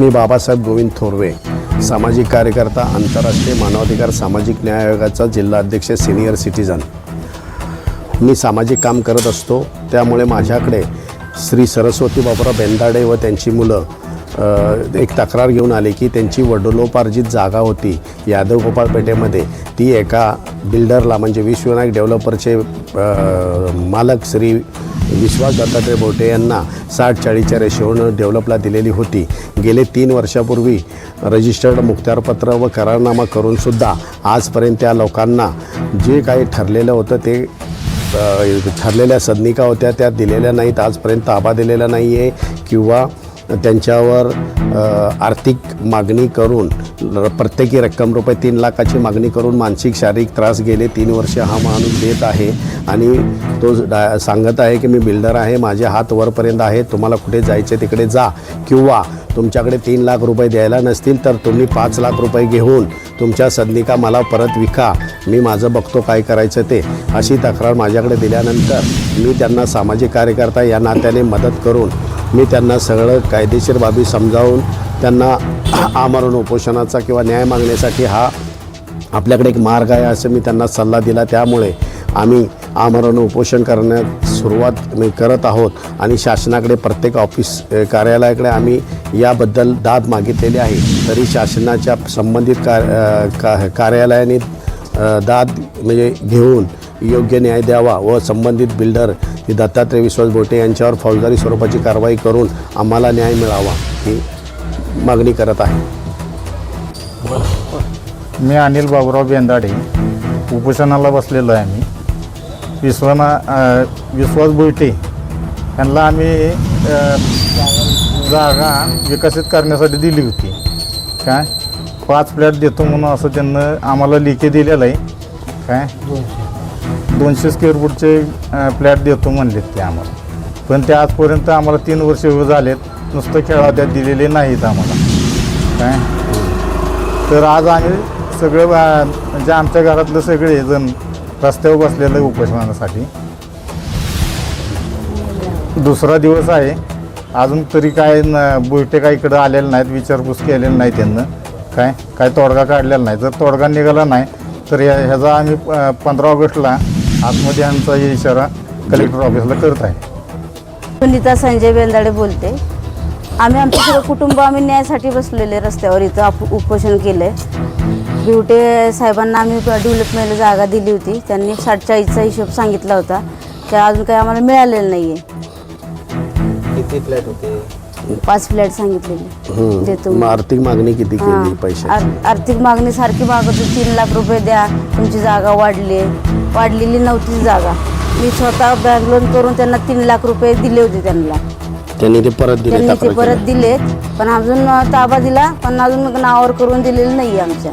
मी बाबासाहेब गोविंद थोरवे सामाजिक कार्यकर्ता आंतरराष्ट्रीय मानवाधिकार सामाजिक न्याय आयोगाचा जिल्हा अध्यक्ष सिनियर सिटीजन. मी सामाजिक काम करत असतो त्यामुळे माझ्याकडे श्री सरस्वती बाबुराव बेंदाडे व त्यांची मुलं एक तक्रार घेऊन आली की त्यांची वडिलोपार्जित जागा होती यादव गोपाळ पेठेमध्ये ती एका बिल्डरला म्हणजे विश्वनायक डेव्हलपरचे मालक श्री विश्वास दत्तात्रय बोटे यांना साठ चाळीसच्या रेशोनं डेव्हलपला दिलेली होती. गेले तीन वर्षापूर्वी रजिस्टर्ड मुखत्यारपत्र व करारनामा करूनसुद्धा आजपर्यंत त्या लोकांना जे काही ठरलेलं होतं ते ठरलेल्या सदनिका होत्या त्या दिलेल्या नाहीत. आजपर्यंत ताबा दिलेला नाही आहे किंवा त्यांच्यावर आर्थिक मागणी करून प्रत्येकी रक्कम रुपये तीन लाखाची मागणी करून मानसिक शारीरिक त्रास गेले तीन वर्ष हा माणूस देत आहे. आणि तो सांगत आहे की मी बिल्डर आहे माझे हात वरपर्यंत आहे तुम्हाला कुठे जायचे तिकडे जा. किंवा तुमच्याकडे तीन लाख रुपये द्यायला नसतील तर तुम्ही पाच लाख रुपये घेऊन तुमच्या सदनिका मला परत विका. मी माझं बघतो काय करायचं ते. अशी तक्रार माझ्याकडे दिल्यानंतर मी त्यांना सामाजिक कार्यकर्ता या नात्याने मदत करून मी त्यांना सगळं कायदेशीर बाबी समजावून त्यांना आमरण उपोषणाचा किंवा न्याय मागण्यासाठी हा आपल्याकडे एक मार्ग आहे असं मी त्यांना सल्ला दिला. त्यामुळे आम्ही आमरण उपोषण करण्यात सुरुवात मी करत आहोत आणि शासनाकडे प्रत्येक ऑफिस कार्यालयाकडे आम्ही याबद्दल दाद मागितलेली आहे. तरी शासनाच्या संबंधित कार का कार्यालयाने दाद म्हणजे घेऊन योग्य न्याय द्यावा व संबंधित बिल्डर की दत्तात्रय विश्वास बोटे यांच्यावर फौजदारी स्वरूपाची कारवाई करून आम्हाला न्याय मिळावा ही मागणी करत आहे. मी अनिल बाबुराव बेंदाडे उपोषणाला बसलेलो आहे आम्ही. विश्वना विश्वास बोईटे यांना आम्ही जागा विकसित करण्यासाठी दिली होती. काय? पाच फ्लॅट देतो म्हणून असं त्यांना आम्हाला लिखे दिलेलं आहे. काय? दोनशे स्क्वेअर फूटचे फ्लॅट देतो म्हणलेत ते आम्हाला. पण ते आजपर्यंत आम्हाला तीन वर्ष झालेत. नुसतं खेळा त्यात दिलेले नाहीत आम्हाला. काय? तर आज आम्ही सगळे बा- म्हणजे आमच्या घरातले सगळे जण रस्त्यावर बसलेलं आहे उपोषणासाठी. दुसरा दिवस आहे. अजून तरी काय न बुलटे काय इकडं आलेले नाहीत विचारपूस केलेली नाही त्यांना. काय? काय तोडगा काढलेला नाही. जर तोडगा निघाला नाही तर या ह्याचा आम्ही पंधरा ऑगस्टला आतमध्ये आमचा हे इशारा कलेक्टर ऑफिसला करत आहे. सुनीता संजय बेंदाडे बोलते. आम्ही आमचं सगळं कुटुंब आम्ही न्यायासाठी बसलेले रस्त्यावर इथं आप उपोषण केलं आहे बिवटे साहेबांना आम्ही डेव्हलपमेंट जागा दिली होती. त्यांनी साठ चाळीसचा हिशोब सांगितला होता. त्या अजून काही आम्हाला मिळालेलं नाही आहे किती फ्लॅट होते? पाच फ्लॅट सांगितलेले. देतो. मग आर्थिक मागणी किती केली हां. पैसे आर- आर्थिक मागणी सारखी मागत होती तीन लाख रुपये द्या तुमची जागा वाढली वाढलेली नव्हती जागा. मी स्वतः बँक लोन करून त्यांना तीन लाख रुपये दिले होते त्यांना. त्यांनी ते परत दिले त्यांनी ते तक्रार परत. दिलेत पण अजून ताबा दिला पण अजून नावावर करून दिलेलं नाही आमच्या.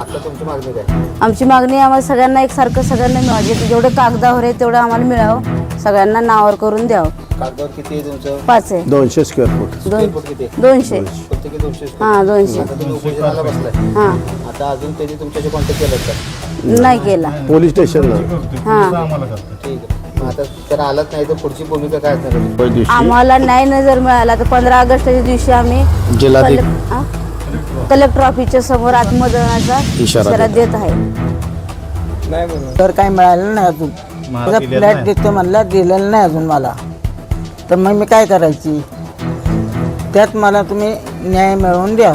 आता तुमची मागणी काय? आमची मागणी आम्हाला सगळ्यांना एकसारखं सगळ्यांना मिळावं. जे- जेवढं कागदावर आहे तेवढं आम्हाला मिळावं. सगळ्यांना नावावर करून द्यावं. कागदावर किती आहे तुमचं? पाच आहे. दोनशे स्क्वेअर फूट दोन फूट किती? आहे? दोनशे. दोनशे हां दोनशे. आता तुम्ही उपोषणाला बसलाय. हां. आता अजून त्यांनी तुमच्याशी कॉन्टॅक्ट केलं का? नाही केला. पोलीस स्टेशनला हां. ठीक आहे. मग आता जर आलाच नाही तर पुढची भूमिका काय असणार आहे? आम्हाला न्याय न जर मिळाला. तर पंधरा ऑगस्टच्या दिवशी आम्ही जिल्हाधिक- कलेक्ट- हां? कलेक्टर ऑफिसच्या समोर आत्मदहनाचा इशारा इशारा देत आहे. तर काही मिळालं नाही अजून. मला फ्लॅट नाही. देतो म्हणला दिलेलं नाही अजून मला. तर मग मी काय करायची? त्यात मला तुम्ही न्याय मिळवून द्या.